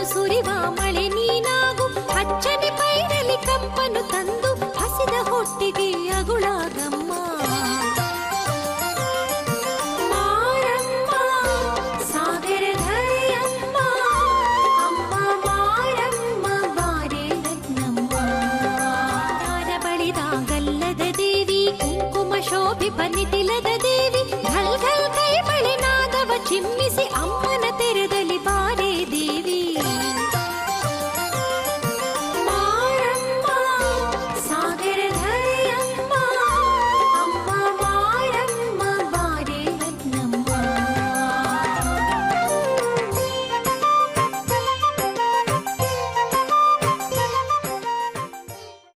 ಕಂಡು ಸುರಿವ ಮಳೆ ನೀನಾಗು ಅಚ್ಚನೆ ಪೈರಲಿ ಕಪ್ಪನು ತಂದು ಹಸಿದ ಹೊಟ್ಟಿಗೆ ಅಗುಳಾಗಮ್ಮ. ಮಾರಮ್ಮ, ಸಾಗರ ಅಮ್ಮ ಮಾರಮ್ಮ ಬಳಿದಾಗಲ್ಲದ ದೇವಿ, ಕುಂಕುಮ ಶೋಭಿ ಬನಿತಿಲದ ದೇವಿ